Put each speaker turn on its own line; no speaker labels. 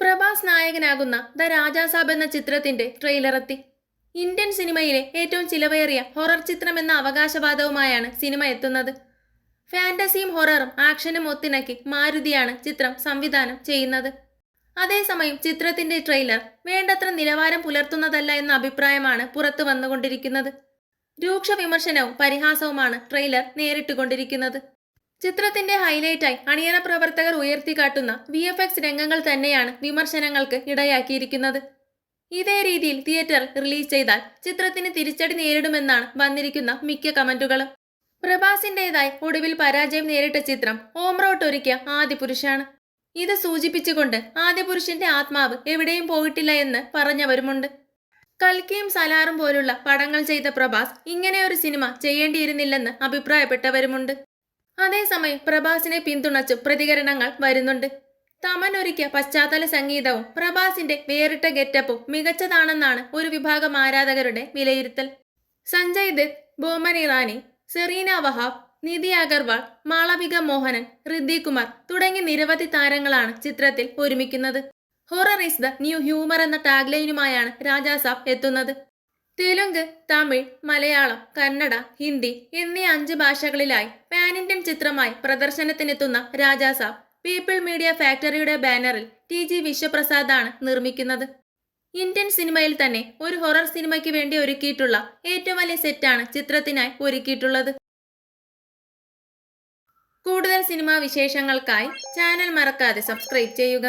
പ്രഭാസ് നായകനാകുന്ന ദ രാജാസാബ് എന്ന ചിത്രത്തിന്റെ ട്രെയിലർ എത്തി. ഇന്ത്യൻ സിനിമയിലെ ഏറ്റവും ചിലവേറിയ ഹൊറർ ചിത്രം എന്ന അവകാശവാദവുമായാണ് സിനിമ എത്തുന്നത്. ഫാന്റസിയും ഹൊററും ആക്ഷനും ഒത്തിണക്കി മാരുതിയാണ് ചിത്രം സംവിധാനം ചെയ്യുന്നത്. അതേസമയം ചിത്രത്തിന്റെ ട്രെയിലർ വേണ്ടത്ര നിലവാരം പുലർത്തുന്നതല്ല എന്ന അഭിപ്രായമാണ് പുറത്തു വന്നുകൊണ്ടിരിക്കുന്നത്. രൂക്ഷ വിമർശനവും പരിഹാസവുമാണ് ട്രെയിലർ നേരിട്ടുകൊണ്ടിരിക്കുന്നത്. ചിത്രത്തിന്റെ ഹൈലൈറ്റായി അണിയറ പ്രവർത്തകർ ഉയർത്തിക്കാട്ടുന്ന വി എഫ് എക്സ് രംഗങ്ങൾ തന്നെയാണ് വിമർശനങ്ങൾക്ക് ഇടയാക്കിയിരിക്കുന്നത്. ഇതേ രീതിയിൽ തിയേറ്ററിൽ റിലീസ് ചെയ്താൽ ചിത്രത്തിന് തിരിച്ചടി നേരിടുമെന്നാണ് വന്നിരിക്കുന്ന മിക്ക കമന്റുകളും. പ്രഭാസിന്റേതായി ഒടുവിൽ പരാജയം നേരിട്ട ചിത്രം ഓംറോട്ട് ഒരുക്കിയ ആദിപുരുഷാണ്. ഇത് സൂചിപ്പിച്ചുകൊണ്ട് ആദിപുരുഷന്റെ ആത്മാവ് എവിടെയും പോയിട്ടില്ല എന്ന് പറഞ്ഞവരുമുണ്ട്. കൽക്കിയും സലാറും പോലുള്ള പടങ്ങൾ ചെയ്ത പ്രഭാസ് ഇങ്ങനെ ഒരു സിനിമ ചെയ്യേണ്ടിയിരുന്നില്ലെന്ന് അഭിപ്രായപ്പെട്ടവരുമുണ്ട്. അതേസമയം പ്രഭാസിനെ പിന്തുണച്ചു പ്രതികരണങ്ങൾ വരുന്നുണ്ട്. തമൻ ഒരുക്കിയ പശ്ചാത്തല സംഗീതവും പ്രഭാസിന്റെ വേറിട്ട ഗെറ്റപ്പും മികച്ചതാണെന്നാണ് ഒരു വിഭാഗം ആരാധകരുടെ വിലയിരുത്തൽ. സഞ്ജയ് ദത്ത് ബോമൻ ഇറാനി സെറീന വഹാബ് നിധി അഗർവാൾ മാളവിക മോഹനൻ ഋദ്ധി കുമാർ തുടങ്ങി നിരവധി താരങ്ങളാണ് ചിത്രത്തിൽ ഒരുമിക്കുന്നത്. Horror is the new humour എന്ന ടാഗ്ലൈനുമായാണ് രാജാസാബ് എത്തുന്നത്. തെലുങ്ക് തമിഴ് മലയാളം കന്നഡ ഹിന്ദി എന്നീ അഞ്ച് ഭാഷകളിലായി പാൻ ഇന്ത്യൻ ചിത്രമായി പ്രദർശനത്തിനെത്തുന്ന രാജാസാബ് പീപ്പിൾ മീഡിയ ഫാക്ടറിയുടെ ബാനറിൽ ടി ജി വിശ്വപ്രസാദാണ് നിർമ്മിക്കുന്നത്. ഇന്ത്യൻ സിനിമയിൽ തന്നെ ഒരു ഹൊറർ സിനിമയ്ക്ക് വേണ്ടി ഒരുക്കിയിട്ടുള്ള ഏറ്റവും വലിയ സെറ്റാണ് ചിത്രത്തിനായി ഒരുക്കിയിട്ടുള്ളത്. കൂടുതൽ സിനിമാ വിശേഷങ്ങൾക്കായി ചാനൽ മറക്കാതെ സബ്സ്ക്രൈബ് ചെയ്യുക.